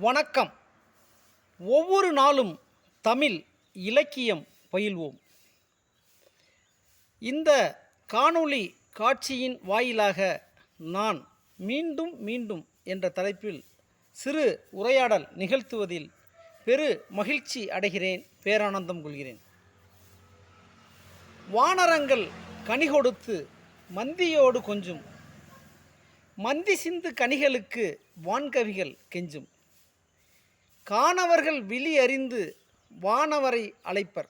வணக்கம். ஒவ்வொரு நாளும் தமிழ் இலக்கியம் பயில்வோம். இந்த காணொளி காட்சியின் வாயிலாக நான் மீண்டும் மீண்டும் என்ற தலைப்பில் சிறு உரையாடல் நிகழ்த்துவதில் பெரு மகிழ்ச்சி அடைகிறேன் பேரானந்தம் கொள்கிறேன். வானரங்கள் கனி கொடுத்து மந்தியோடு கொஞ்சும். மந்தி சிந்து கனிகளுக்கு வான்கவிகள் கெஞ்சும். காணவர்கள் விழி அறிந்து வானவரை அழைப்பர்.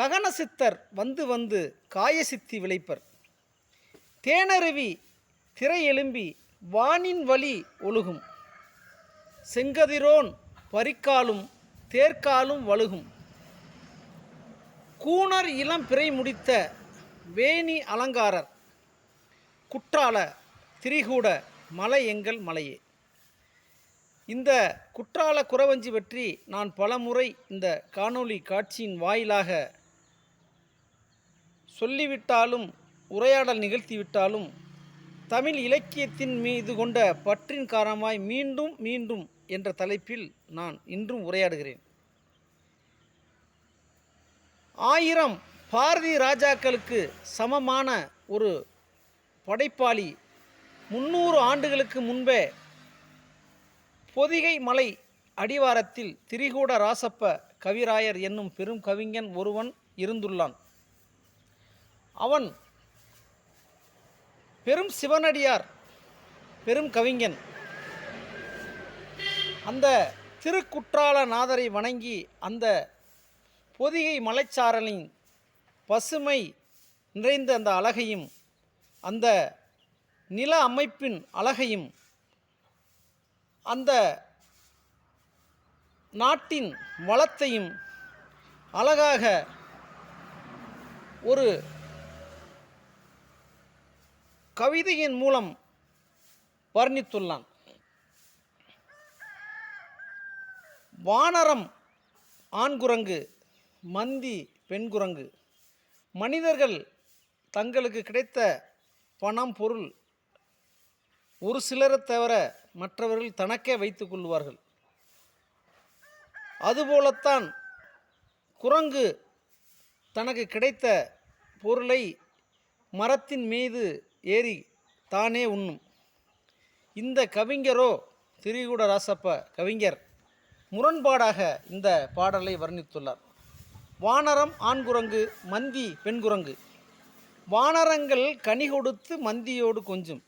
ககன சித்தர் வந்து வந்து காயசித்தி விளைப்பர். தேனருவி திரை எழும்பி வானின் வழி ஒழுகும். செங்கதிரோன் பரிக்காலும் தேர்க்காலும் வழுகும். கூணர் இளம் பிறை முடித்த வேணி அலங்காரர். குற்றால திரிகூட மலை எங்கள் மலையே. இந்த குற்றால குறவஞ்சி பற்றி நான் பலமுறை இந்த காணொளி காட்சியின் வாயிலாக சொல்லிவிட்டாலும் உரையாடல் நிகழ்த்திவிட்டாலும் தமிழ் இலக்கியத்தின் மீது கொண்ட பற்றின் காரணமாய் மீண்டும் மீண்டும் என்ற தலைப்பில் நான் இன்றும் உரையாடுகிறேன். ஆயிரம் பாரதி ராஜாக்களுக்கு சமமான ஒரு படைப்பாளி முன்னூறு ஆண்டுகளுக்கு முன்பே பொதிகை மலை அடிவாரத்தில் திரிகூட ராசப்ப கவிராயர் என்னும் பெரும் கவிஞன் ஒருவன் இருந்துள்ளான். அவன் பெரும் சிவனடியார் பெரும் கவிஞன். அந்த திருக்குற்றாலநாதரை வணங்கி அந்த பொதிகை மலைச்சாரலின் பசுமை நிறைந்த அந்த அழகையும் அந்த நில அமைப்பின் அழகையும் அந்த நாட்டின் வளத்தையும் அழகாக ஒரு கவிதையின் மூலம் வர்ணித்துள்ளான். வானரம் ஆண்குரங்கு மந்தி பெண்குரங்கு. மனிதர்கள் தங்களுக்கு கிடைத்த பணம் பொருள் ஒரு சிலரை தவிர மற்றவர்கள் தனக்கே வைத்து கொள்வார்கள். அதுபோலத்தான் குரங்கு தனக்கு கிடைத்த பொருளை மரத்தின் மீது ஏறி தானே உண்ணும். இந்த கவிஞரோ திரிகூட ராசப்ப கவிஞர் முரண்பாடாக இந்த பாடலை வர்ணித்துள்ளார். வானரம் ஆண்குரங்கு மந்தி பெண்குரங்கு. வானரங்கள் கனி கொடுத்து மந்தியோடு கொஞ்சும்.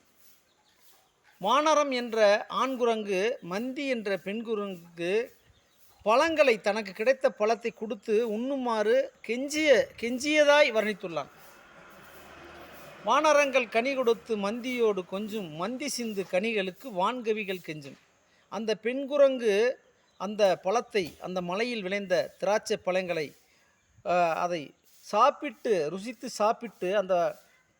வானரம் என்ற ஆண்குரங்கு மந்தி என்ற பெண்குரங்கு பழங்களை தனக்கு கிடைத்த பழத்தை கொடுத்து உண்ணுமாறு கெஞ்சிய கெஞ்சியதாய் வர்ணித்துள்ளான். வானரங்கள் கனி கொடுத்து மந்தியோடு கொஞ்சும் மந்தி சிந்து கனிகளுக்கு வான்கவிகள் கெஞ்சும். அந்த பெண்குரங்கு அந்த பழத்தை அந்த மலையில் விளைந்த திராட்சை பழங்களை அதை சாப்பிட்டு ருசித்து சாப்பிட்டு அந்த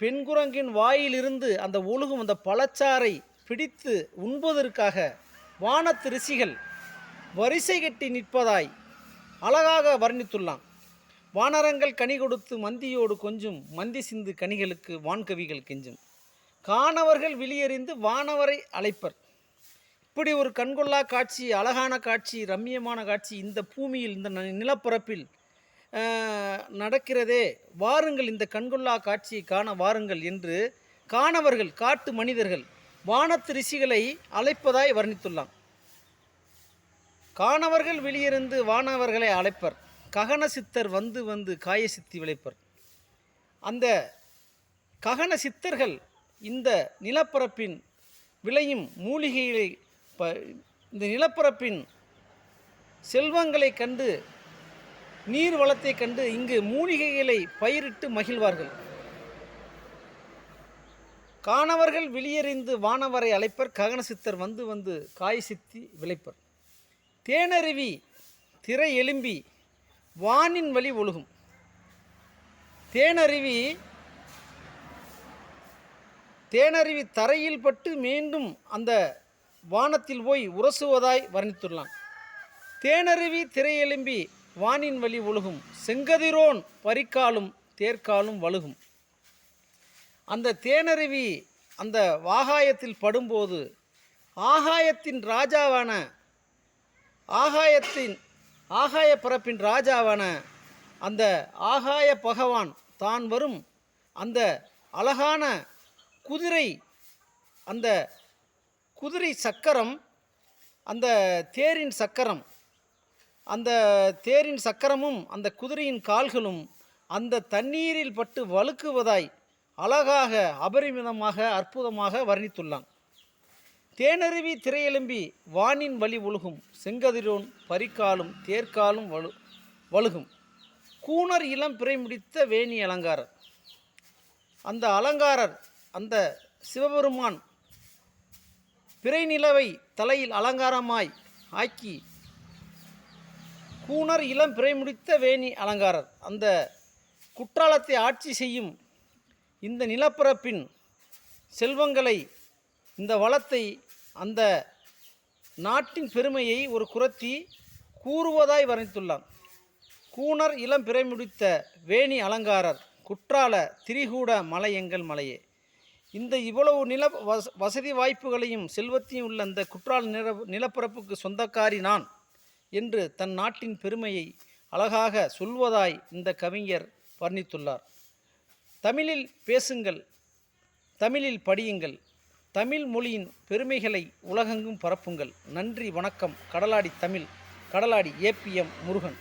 பெண்குரங்கின் வாயிலிருந்து அந்த ஒழுகும் அந்த பழச்சாறை பிடித்து உண்பதற்காக வானத்து ரிஷிகள் வரிசை கட்டி நிற்பதாய் அழகாக வர்ணித்துள்ளான் வானரங்கள் கனி கொடுத்து மந்தியோடு கொஞ்சும் மந்தி சிந்து கனிகளுக்கு வான்கவிகள் கெஞ்சும். காணவர்கள் வெளியறிந்து வானவரை அழைப்பர். இப்படி ஒரு கண்கொள்ளா காட்சி அழகான காட்சி ரம்மியமான காட்சி இந்த பூமியில் இந்த ந- நிலப்பரப்பில் நடக்கிறதே. வாருங்கள் இந்த கண்கொள்ளா காட்சியை காண வாருங்கள் என்று காணவர்கள் காட்டு மனிதர்கள் வானத்து ரிஷிகளை அழைப்பதாய் வர்ணித்துள்ளான். காணவர்கள் வெளியிருந்து வானவர்களை அழைப்பர். ககன சித்தர் வந்து வந்து காய சித்தி விளைப்பர். அந்த ககன சித்தர்கள் இந்த நிலப்பரப்பின் விளையும் மூலிகைகளை ப இந்த நிலப்பரப்பின் செல்வங்களை கண்டு நீர் வளத்தை கண்டு இங்கு மூலிகைகளை பயிரிட்டு மகிழ்வார்கள். காணவர்கள் வெளியறிந்து வானவரை அழைப்பர் ககன சித்தர் வந்து வந்து காய் சித்தி விளைப்பர். தேனருவி திரை எலும்பி வானின் வழி ஒழுகும். தேனருவி தேனருவி தரையில் பட்டு மீண்டும் அந்த வானத்தில் போய் உரசுவதாய் வர்ணித்துள்ளான். தேனருவி திரை எலும்பி வானின் வழி ஒழுகும். செங்கதிரோன் பரிக்காலும் தேர்க்காலும் வழுகும். அந்த தேனருவி அந்த வாகாயத்தில் படும்போது ஆகாயத்தின் ராஜாவான ஆகாயத்தின் ஆகாய பரப்பின் ராஜாவான அந்த ஆகாய பகவான் தான் வரும். அந்த அழகான குதிரை அந்த குதிரை சக்கரம் அந்த தேரின் சக்கரம் அந்த தேரின் சக்கரமும் அந்த குதிரையின் கால்களும் அந்த தண்ணீரில் பட்டு வழுக்குவதாய் அழகாக அபரிமிதமாக அற்புதமாக வர்ணித்துள்ளான். தேனருவி திரையெலும்பி வானின் வழி ஒழுகும் செங்கதிரோன் பரிக்காலும் தேர்க்காலும் வலு வழுகும். கூணர் இளம் பிறை முடித்த வேணி அலங்காரர். அந்த அலங்காரர் அந்த சிவபெருமான் பிறை நிலவை தலையில் அலங்காரமாய் ஆக்கி கூணர் இளம் பிறை முடித்த வேணி அலங்காரர். அந்த குற்றாலத்தை ஆட்சி செய்யும் இந்த நிலப்பரப்பின் செல்வங்களை இந்த வளத்தை அந்த நாட்டின் பெருமையை ஒரு குரத்தி கூறுவதாய் வர்ணித்துள்ளான். கூணர் இளம் பிறமுடித்த வேணி அலங்காரர் குற்றால திரிகூட மலை எங்கள் மலையே. இந்த இவ்வளவு நில வச வசதி வாய்ப்புகளையும் செல்வத்தையும் உள்ள அந்த குற்றால நில நிலப்பரப்புக்கு சொந்தக்காரி நான் என்று தன் நாட்டின் பெருமையை அழகாக சொல்வதாய் இந்த கவிஞர் வர்ணித்துள்ளார். தமிழில் பேசுங்கள் தமிழில் படியுங்கள் தமிழ் மொழியின் பெருமைகளை உலகெங்கும் பரப்புங்கள். நன்றி வணக்கம். கடலாடி தமிழ் கடலாடி ஏபிஎம் முருகன்.